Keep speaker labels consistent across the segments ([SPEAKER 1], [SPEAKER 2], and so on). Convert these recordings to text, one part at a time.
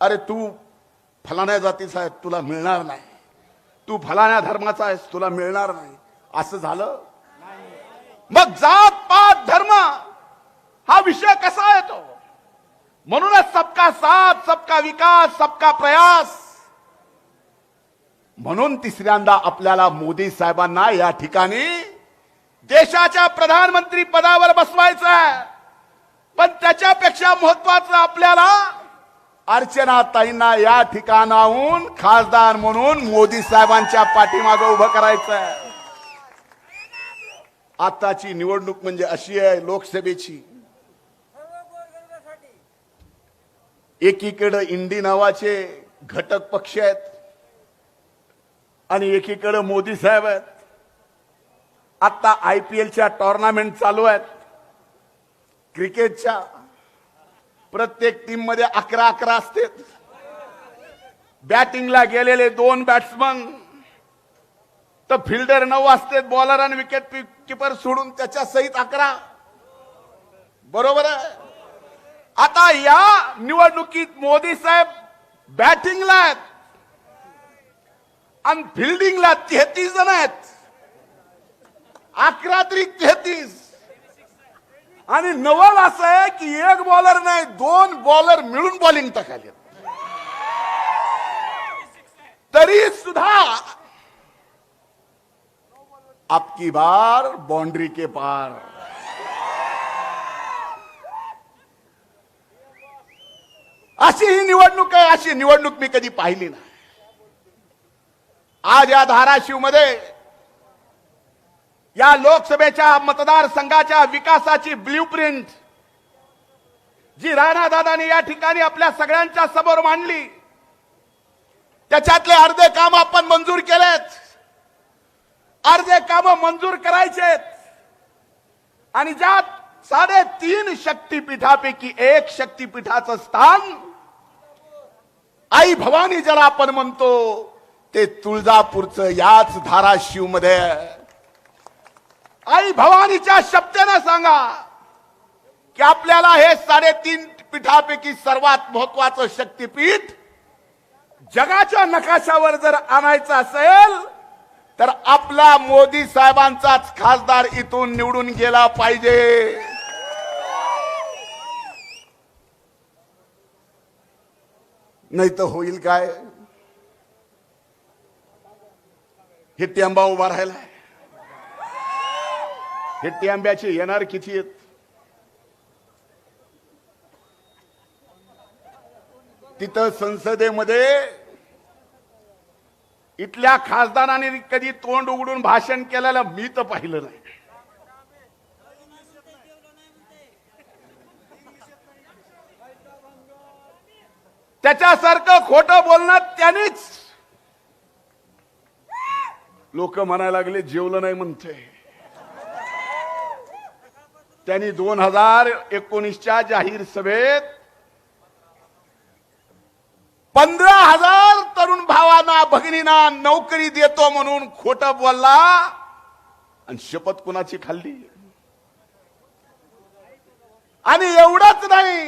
[SPEAKER 1] अरे तू फलाण्या जातीचा आहे तुला मिळणार नाही. तू फलाण्या धर्माचा आहेस तुला मिळणार नाही. असं झालं? मग जात पात धर्म हा विषय कसा येतो म्हणूनच सबका साथ सबका विकास सबका प्रयास. म्हणून तिसऱ्यांदा आपल्याला मोदी साहेबांना या ठिकाणी देशाच्या प्रधानमंत्री पदावर बसवायचं आहे पण त्याच्यापेक्षा महत्वाचं आपल्याला अर्चना ताईंना या ठिकाणाहून खासदार म्हणून मोदी साहेबांच्या पाठीमागं उभं करायचं आहे आताची निवडणूक म्हणजे अशी आहे लोकसभेची. एकीकडे इंडी नावाचे घटक पक्ष आहेत आणि एकीकडे मोदी साहेब आहेत. आता आय पी एलच्या टुर्नामेंट चालू आहेत. क्रिकेटच्या प्रत्येक टीममध्ये अकरा अकरा असते. बॅटिंगला गेलेले दोन बॅट्समन तर फिल्डर नऊ असते बॉलर आणि विकेट किपर सोडून त्याच्या सहित अकरा. बरोबर आहे? आता या निवडणुकीत मोदी साहेब बॅटिंगला आहेत. आणि फिल्डिंगला तेहतीस जण आहेत. अकरा तरी तेहतीस. आणि नवल असं आहे की एक बॉलर नाही दोन बॉलर मिळून बॉलिंग टाकाले तरी सुद्धा आपकी बार बाउंड्री के पार. अशी ही निवडणूक आहे अशी निवडणूक मी कधी पाहिली नाही. आज या धाराशिवमध्ये या लोकसभेच्या मतदारसंघाच्या विकासाची ब्ल्यूप्रिंट जी राणा दादानी या ठिकाणी आपल्या सगळ्यांच्या समोर मांडली. त्याच्यातले अर्धे काम आपण मंजूर केलेत. अर्धे काम मंजूर करायचेत. आणि ज्यात साडेतीन शक्तीपीठापैकी एक शक्तीपीठाचं स्थान आई भवानी ज्याला आपण म्हणतो ते तुळजापूरचं याच धाराशिवमध्ये आई भवानीच्या शब्दानं सांगा की आपल्याला हे साडेतीन पीठापैकी सर्वात महत्वाचं शक्तीपीठ जगाच्या नकाशावर जर आणायचं असेल तर आपला मोदी साहेबांचाच खासदार इथून निवडून गेला पाहिजे. नाही तर होईल काय? हे टेंबा उभा राहिलाय. हे टेंब्याचे येणार किती आहेत? तिथं संसदेमध्ये इथल्या खासदारांनी कधी तोंड उघडून भाषण केलेलं मी तर पाहिलं नाही. त्याच्यासारखं खोटं बोलणार त्यांनीच. लोक म्हणायला लागले जेवलं नाही म्हणते त्यांनी दोन हजार एकोणीसच्या जाहीर सभेत पंधरा हजार तरुण भावांना भगिनींना नोकरी देतो म्हणून खोट बोलला आणि शपथ कुणाची खाल्ली? आणि एवढंच नाही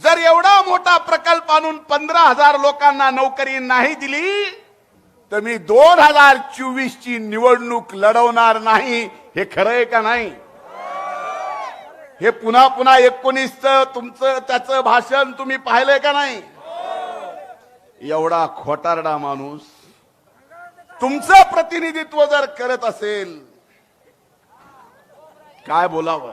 [SPEAKER 1] जर एवढा मोठा प्रकल्प आणून पंधरा हजार लोकांना नोकरी नाही दिली तर मी दोन हजार चोवीस ची निवडणूक लढवणार नाही हे खरं आहे का नाही? हे पुन्हा पुन्हा एकोणीसचं तुमचं त्याचं भाषण तुम्ही पाहिलंय का नाही? एवढा खोटारडा माणूस. तुमचं प्रतिनिधित्व जर करत असेल काय बोलावं?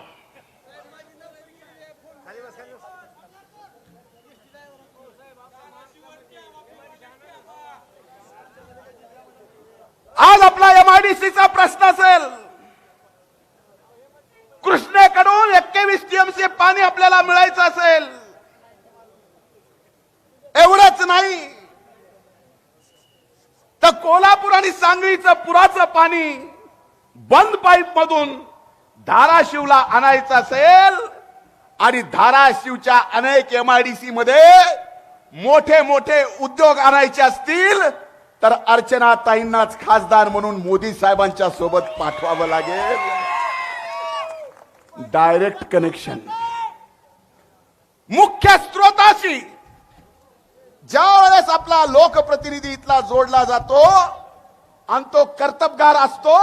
[SPEAKER 1] आज आपला एमआयडीसीचा प्रश्न असेल. कृष्णेकडून एक्केवीस टीएमसी पाणी आपल्याला मिळायचं असेल. एवढंच नाही. तर कोल्हापूर आणि सांगलीचं पुराचं पाणी बंद पाईप मधून धाराशिवला आणायचं असेल आणि धाराशिवच्या अनेक एमआयडीसी मध्ये मोठे मोठे उद्योग आणायचे असतील तर अर्चना ताईंनाच खासदार म्हणून मोदी साहेबांच्या सोबत पाठवावं लागेल. डायरेक्ट कनेक्शन मुख्य स्रोताशी आपला लोकप्रतिनिधी इथला जोडला जातो आणि तो कर्तबगार असतो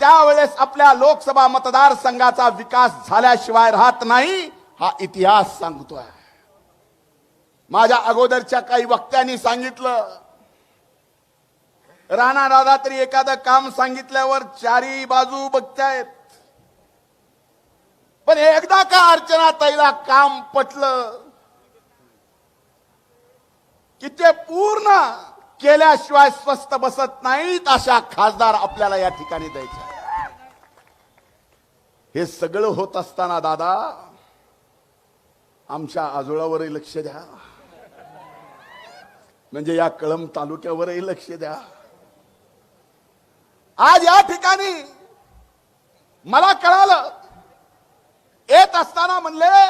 [SPEAKER 1] त्यावेळेस आपल्या लोकसभा मतदारसंघाचा विकास झाल्याशिवाय राहत नाही हा इतिहास सांगतोय. माझ्या अगोदरच्या काही वक्त्यांनी सांगितलं. राणा दादा तरी एखादं काम सांगितल्यावर चारी बाजू बघतायत. पण एकदा का अर्चना ताईला काम पटलं की ते पूर्ण केल्याशिवाय स्वस्त बसत नाहीत अशा खासदार आपल्याला या ठिकाणी द्यायचे हे सगळं होत असताना दादा आमच्या आजोळावरही लक्ष द्या. म्हणजे या कळम तालुक्यावरही लक्ष द्या. आज या ठिकाणी मला कळालं येत असताना म्हणले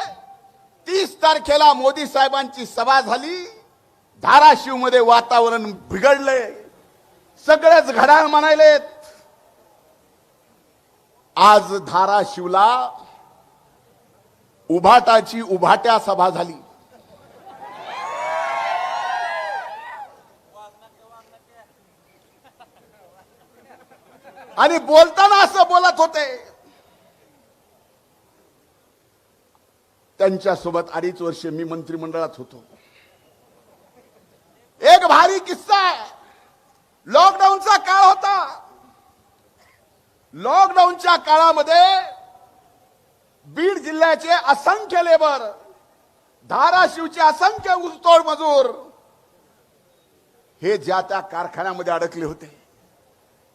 [SPEAKER 1] तीस तारखेला मोदी साहेबांची सभा झाली धाराशिवमध्ये वातावरण बिघडले सगळेच घड्याळ म्हणायलेत आज धाराशिवला उभाटाची उभाट्या सभा झाली. आणि बोलताना असं बोलत होते. त्यांच्यासोबत अडीच वर्ष मी मंत्रिमंडळात होतो. एक भारी किस्सा आहे. लॉकडाऊनचा काळ होता. लॉकडाऊनच्या काळामध्ये बीड जिल्ह्याचे असंख्य लेबर धाराशिवचे असंख्य ऊसतोड मजूर हे ज्या त्या कारखान्यामध्ये अडकले होते.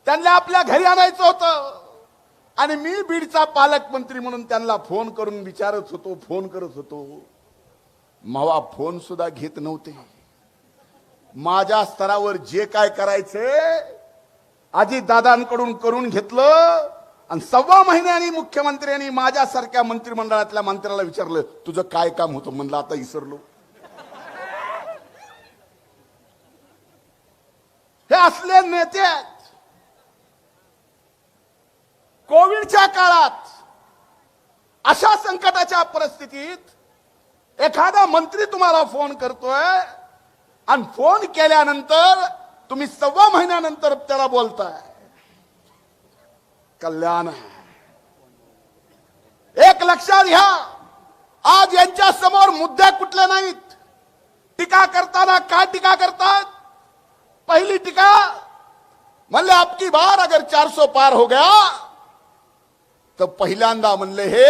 [SPEAKER 1] त्यांना आपल्या घरी आणायचं होतं. आणि मी बीडचा पालकमंत्री म्हणून त्यांना फोन करून विचारत होतो फोन करत होतो. मावा फोन सुद्धा घेत नव्हते. माझ्या स्तरावर जे काय करायचे आजी दादांकडून करून घेतलं आणि सव्वा महिन्यानी मुख्यमंत्र्यांनी माझ्यासारख्या मंत्रिमंडळातल्या मंत्र्याला विचारलं तुझं काय काम होतं? म्हणलं आता विसरलो हे असले नेते आहेत. कोविडच्या काळात अशा संकटाच्या परिस्थितीत एखादा मंत्री तुम्हाला फोन करतोय आणि फोन केल्यानंतर तुम्ही सव्वा महिन्यानंतर त्याला बोलताय. कल्याण आहे. एक लक्षात घ्या आज यांच्या समोर मुद्दे कुठले नाहीत. टीका करताना काय टीका करतात? पहली टीका म्हणले आपकी बार अगर 400 पार हो गया तर पहिल्यांदा म्हणले हे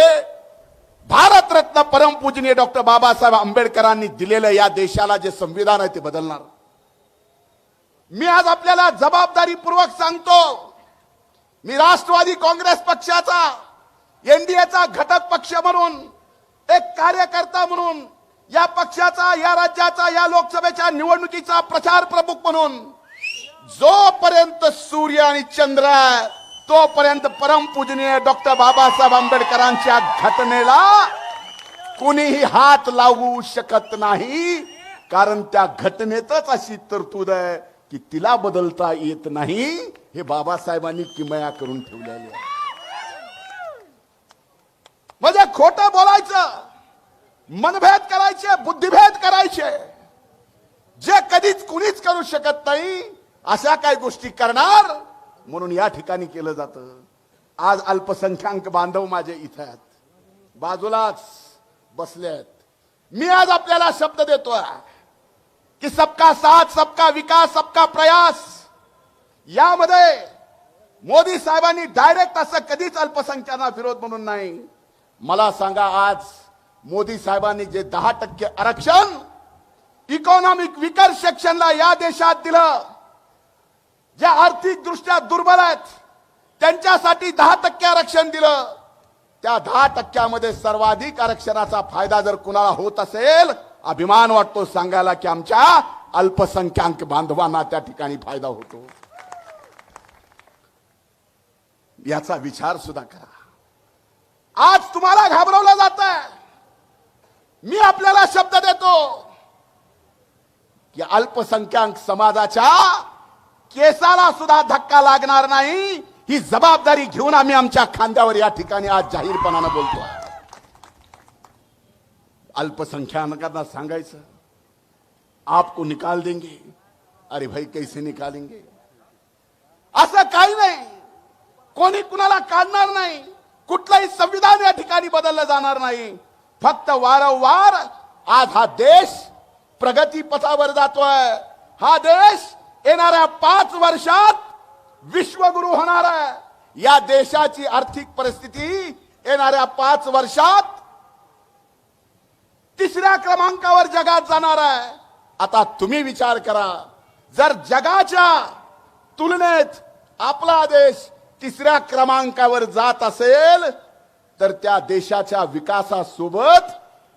[SPEAKER 1] भारतरत्न परमपूजनीय डॉक्टर बाबासाहेब आंबेडकरांनी दिलेलं या देशाला जे संविधान आहे ते बदलणार. मी आज आपल्याला जबाबदारीपूर्वक सांगतो मी राष्ट्रवादी काँग्रेस पक्षाचा एनडीएचा घटक पक्ष म्हणून एक कार्यकर्ता म्हणून या पक्षाचा या राज्याचा या लोकसभेच्या निवडणुकीचा प्रचार प्रमुख म्हणून जोपर्यंत सूर्य आणि चंद्र आहे, तोपर्यंत परमपूजनीय डॉक्टर बाबासाहेब आंबेडकरांच्या घटनेला कुणीही हात लावू शकत नाही. कारण त्या घटनेतच अशी तरतूद आहे की तिला बदलता येत नाही. हे बाबासाहेबांनी किमया करून ठेवलेले म्हणजे खोटं बोलायचं मनभेद करायचे बुद्धिभेद करायचे जे कधीच कुणीच करू शकत नाही अशा काही गोष्टी करणार म्हणून या ठिकाणी केलं जातं. आज अल्पसंख्याक बांधव माझे इथं आहेत. बाजूलाच बसले आहेत. मी आज आपल्याला शब्द देतोय की सबका साथ सबका विकास सबका प्रयास. यामध्ये मोदी साहेबांनी डायरेक्ट असं कधीच अल्पसंख्याना विरोध म्हणून नाही. मला सांगा आज मोदी साहेबांनी जे दहा टक्के आरक्षण इकॉनॉमिक विकर सेक्शनला या देशात दिलं जे आर्थिकदृष्ट्या दुर्बल आहेत त्यांच्यासाठी दहा टक्के आरक्षण दिलं त्या दहा टक्क्यामध्ये सर्वाधिक आरक्षणाचा फायदा जर कुणाला होत असेल अभिमान वाटतो सांगायला की आमच्या अल्पसंख्याक बांधवांना त्या ठिकाणी फायदा होतो. याचा विचार सुद्धा करा. आज तुम्हाला घाबरवलं जात मी आपल्याला शब्द देतो की अल्पसंख्याक समाजाच्या केसाला सुद्धा धक्का लागणार नाही. ही जबाबदारी घेऊन आम्ही आमच्या खांद्यावर या ठिकाणी आज जाहीरपणानं बोलतो अल्पसंख्याकांना सांगायचं आपको निकाल देंगे अरे भाई कैसे निकालेंगे? असं काही नाही. कोणी कुणाला काढणार नाही. कुठलाही संविधान या ठिकाणी बदललं जाणार नाही. फक्त वारंवार आज हा देश प्रगती पथावर जातोय. हा देश येणाऱ्या पाच वर्षात विश्वगुरु होणार आहे. या देशाची आर्थिक परिस्थिती येणाऱ्या पाच वर्षात तिसऱ्या क्रमांकावर जगात जाणार आहे. आता तुम्ही विचार करा. जर जगाच्या तुलनेत आपला देश तिसऱ्या क्रमांकावर जात असेल तर त्या देशाच्या विकासासोबत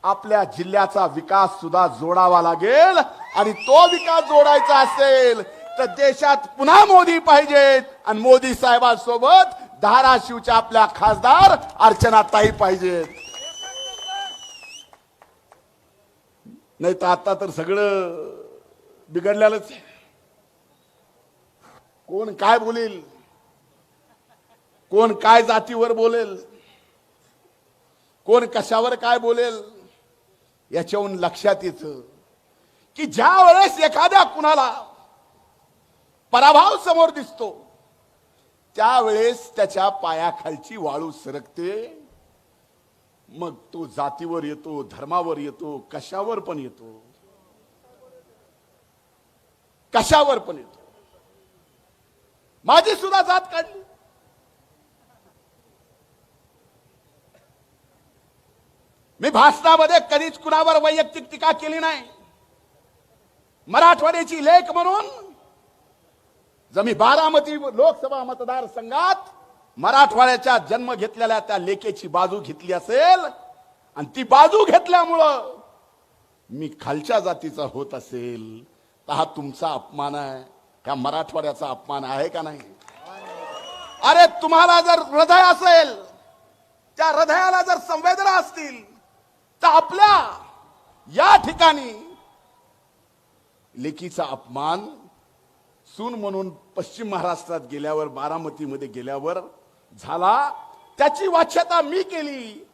[SPEAKER 1] आपल्या जिल्ह्याचा विकास सुद्धा जोडावा लागेल. आणि तो विकास जोडायचा असेल तर देशात पुन्हा मोदी पाहिजेत. आणि मोदी साहेबांसोबत धाराशिवच्या आपल्या खासदार अर्चनाताई पाहिजेत. नाही तर आता तर सगळं बिघडलेलंच कोण काय बोलेल? कोण काय जातीवर बोलेल? कोण कशावर काय बोलेल? याच्याहून लक्षात येतं. की ज्या वेळेस एखाद्या कुणाला पराभव समोर दिसतो त्यावेळेस त्याच्या पायाखालची वाळू सरकते. मग तो जातीवर येतो धर्मावर येतो कशावर पण येतो. कशावर पण येतो. माझी सुद्धा जात काढली. मी भाषणामध्ये कधीच कुणावर वैयक्तिक टीका केली नाही. मराठवाड्याची लेख म्हणून जर मी बारामती लोकसभा मतदारसंघात मराठवाड्याच्या जन्म घेतलेल्या त्या लेखेची बाजू घेतली असेल आणि ती बाजू घेतल्यामुळं मी खालच्या जातीचा होत असेल. तर हा तुमचा अपमान आहे ह्या मराठवाड्याचा अपमान आहे का नाही? अरे तुम्हाला जर हृदय असेल त्या हृदयाला जर संवेदना असतील तर आपल्या या ठिकाणी लेकीचा अपमान सून म्हणून पश्चिम महाराष्ट्रात गेल्यावर बारामतीमध्ये गेल्यावर झाला. त्याची वाच्यता मी केली.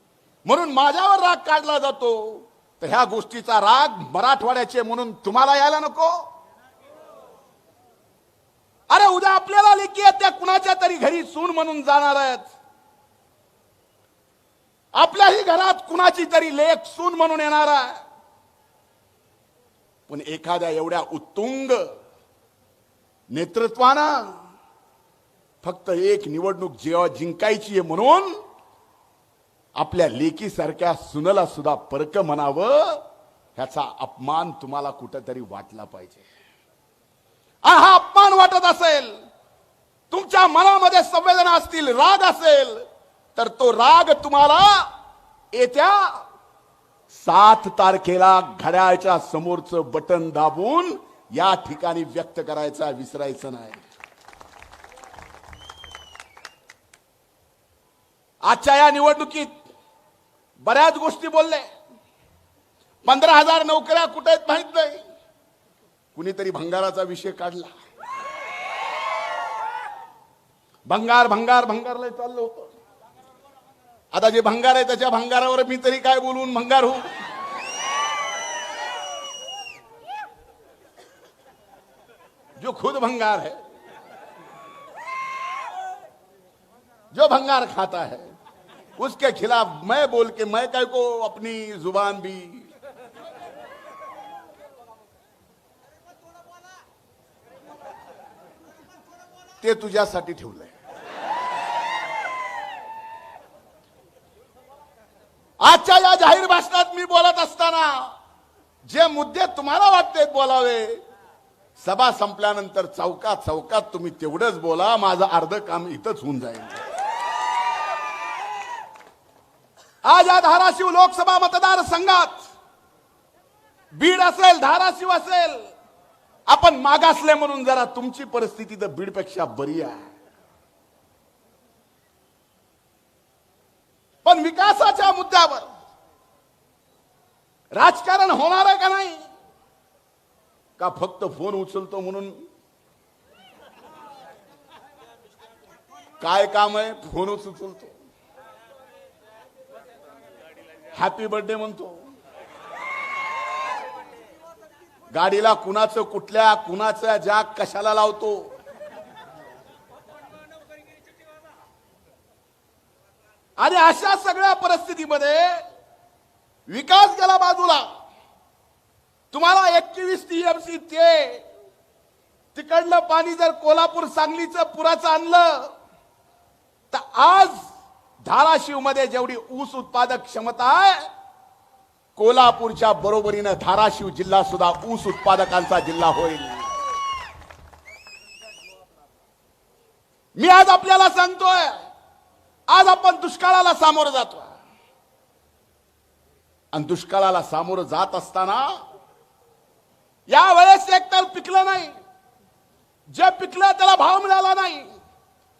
[SPEAKER 1] म्हणून माझ्यावर राग काढला जातो. तर ह्या गोष्टीचा राग मराठवाड्याचे म्हणून तुम्हाला यायला नको. अरे उद्या आपल्याला लेखी त्या कुणाच्या तरी घरी सून म्हणून जाणार आहेत. आपल्याही घरात कुणाची तरी लेख सून म्हणून येणार आहे. पण एखाद्या एवढ्या उत्तुंग नेतृत्वानं फक्त एक निवडणूक जेव्हा जिंकायची आहे म्हणून आपल्या लेकीसारख्या सुनला सुद्धा परक म्हणावं ह्याचा अपमान तुम्हाला कुठंतरी वाटला पाहिजे. हा अपमान वाटत असेल तुमच्या मनामध्ये संवेदना असतील राग असेल तर तो राग तुम्हाला येत्या सात तारखेला घड्याळच्या समोरचं बटन दाबून या ठिकाणी व्यक्त करायचा विसरायचं नाही. आजच्या या निवडणुकीत बऱ्याच गोष्टी बोलले. पंधरा हजार नोकऱ्या कुठे आहेत माहीत नाही. कुणीतरी भंगाराचा विषय काढला. भंगार भंगार भंगारला चाललं होतं. आता जे भंगार आहे त्याच्या भंगारावर मी तरी काय बोलून भंगार होऊ? जो खुद भंगार है, जो भंगार खाता है, उसके खिलाफ मैं बोल के मैं कह को अपनी ज़ुबान भी ते तुझ्यासाठी ठेवलंय. आजच्या या जाहीर भाषणात मी बोलत असताना जे मुद्दे तुम्हाला वाटते बोलावे सभा संपल्यानंतर चौकात चौकात तुम्ही तेवढंच बोला माझं अर्ध काम इथंच होऊन जाईल. आज या धाराशिव लोकसभा मतदारसंघात बीड असेल धाराशिव असेल आपण मागासले म्हणून जरा तुमची परिस्थिती तर बीडपेक्षा बरी आहे. पण विकासाच्या मुद्द्यावर. राजकारण होणार आहे का नाही? का फक्त फोन उचलतो म्हणून? काय काम आहे? फोन उचलतो. हॅपी बर्थडे म्हणतो. गाडीला कुणाचं कुठल्या कुणाचं जाग कशाला लावतो? आणि अशा सगळ्या परिस्थितीमध्ये विकास गेला बाजूला. तुम्हाला एकवीस टीएमसी ते तिकडलं पाणी जर कोल्हापूर सांगलीचं पुराचं आणलं तर आज धाराशिवमध्ये जेवढी ऊस उत्पादक क्षमता आहे कोल्हापूरच्या बरोबरीनं धाराशिव जिल्हा सुद्धा ऊस उत्पादकांचा जिल्हा होईल. मी आज आपल्याला सांगतोय आज आपण दुष्काळाला सामोरं जातोय. आणि दुष्काळाला सामोरं जात असताना या वेळेस एकतर पिकलं नाही. जे पिकलं त्याला भाव मिळाला नाही.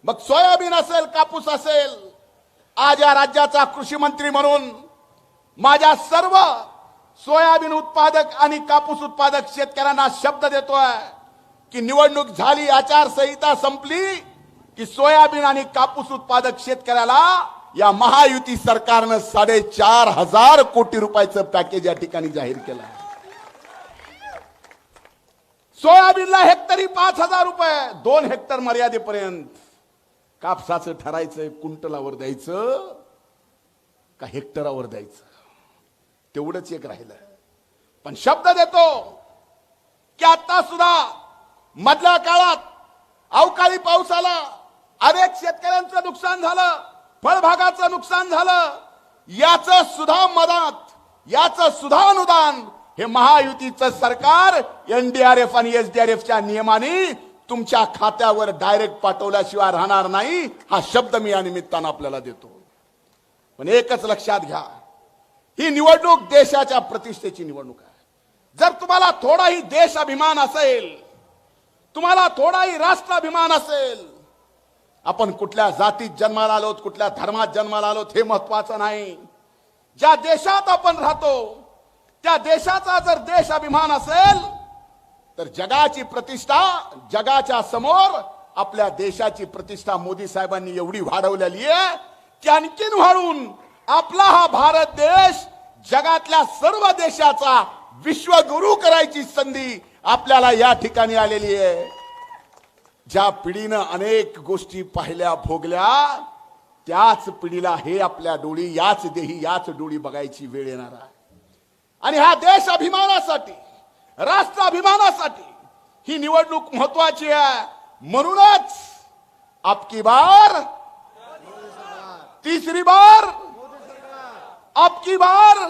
[SPEAKER 1] मग सोयाबीन असेल कापूस असेल आज या राज्याचा कृषी मंत्री म्हणून माझ्या सर्व सोयाबीन उत्पादक आणि कापूस उत्पादक शेतकऱ्यांना शब्द देतोय की निवडणूक झाली आचारसंहिता संपली की सोयाबीन आणि कापूस उत्पादक शेतकऱ्याला या महायुती सरकारनं साडेचार हजार कोटी रुपयाचं पॅकेज या ठिकाणी जाहीर केलं आहे. सोयाबीनला हेक्टरी पाच हजार रुपये दोन हेक्टर मर्यादेपर्यंत. कापसाचं ठरायचं कुंटलावर द्यायचं का हेक्टरावर द्यायचं? तेवढंच एक राहिलं पण शब्द देतो की आता सुद्धा मधल्या काळात अवकाळी पाऊस आला. अनेक शेतकऱ्यांचं नुकसान झालं फळभागाचं नुकसान झालं याचं सुद्धा मदत याचं सुद्धा अनुदान हे महायुतीचं सरकार एनडीआरएफ आणि एसडीआरएफच्या नियमाने तुमच्या खात्यावर डायरेक्ट पाठवल्याशिवाय राहणार नाही हा शब्द मी या निमित्तानं आपल्याला देतो. पण एकच लक्षात घ्या ही निवडणूक देशाच्या प्रतिष्ठेची निवडणूक आहे. जर तुम्हाला थोडाही देश अभिमान असेल तुम्हाला थोडाही राष्ट्राभिमान असेल आपण कुठल्या जातीत जन्माला आलोत कुठल्या धर्मात जन्माला आलोत हे महत्वाचं नाही. ज्या देशात आपण राहतो त्या देशाचा जर देश अभिमान असेल तर जगाची प्रतिष्ठा जगाच्या समोर आपल्या देशाची प्रतिष्ठा मोदी साहेबांनी एवढी वाढवलेली आहे की आणखीन वाढून आपला हा भारत देश जगातल्या सर्व देशाचा विश्वगुरु करायची संधी आपल्याला या ठिकाणी आलेली आहे. ज्या पिढीनं अनेक गोष्टी पाहिल्या भोगल्या त्याच पिढीला हे आपल्या डोळी याच देही याच डोळी बघायची वेळ येणार आहे. आणि हा देश अभिमानासाठी राष्ट्र अभिमानासाठी ही निवडणूक महत्वाची आहे. म्हणूनच आपकी बार तिसरी बार आपकी बार.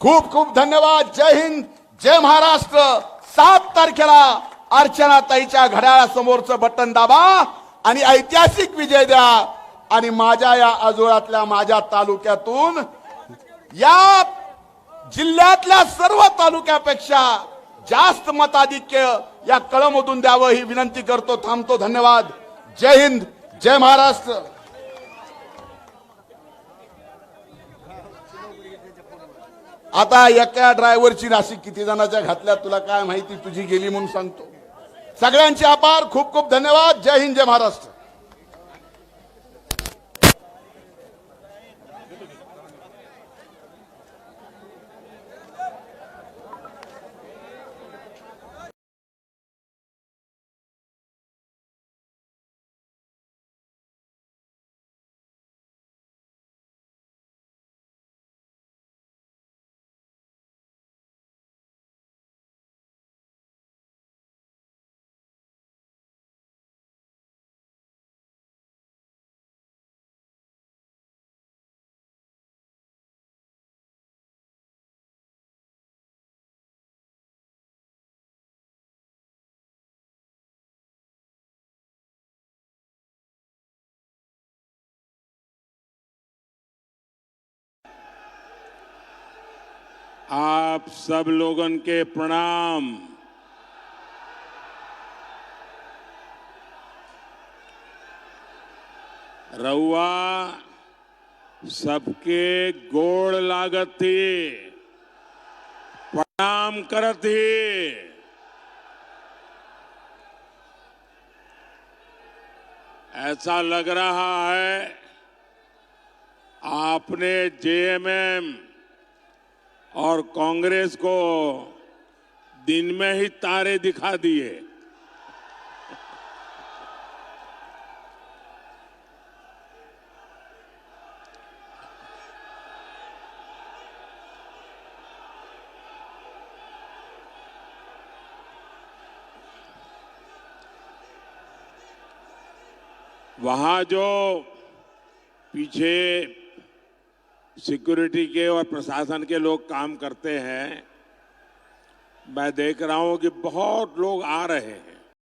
[SPEAKER 1] खूप खूप धन्यवाद. जय हिंद जय महाराष्ट्र. सात तारखेला अर्चना ताईच्या घड्याळासमोरचं बटन दाबा आणि ऐतिहासिक विजय द्या. आणि माझ्या या आजोळातल्या माझ्या तालुक्यातून या जिल्ह्यातल्या सर्व तालुक्यापेक्षा जास्त मताधिक्य या कळमधून द्यावं ही विनंती करतो थांबतो धन्यवाद. जय हिंद जय महाराष्ट्र. आता एका ड्रायव्हरची नाशिक किती जणाच्या घातल्या तुला काय माहिती? तुझी गेली म्हणून सांगतो. सगळ्यांचे आभार खूप खूप धन्यवाद. जय हिंद जय महाराष्ट्र.
[SPEAKER 2] आप सब लोगन के प्रणाम। रउआ, सबके गोड़ लागती, प्रणाम करती। ऐसा लग रहा है, आपने जेएमएम और कांग्रेस को दिन में ही तारे दिखा दिए। वहाँ जो पीछे सिक्योरिटी के और प्रशासन के लोग काम करते हैं। मैं देख रहा हूं कि बहुत लोग आ रहे हैं।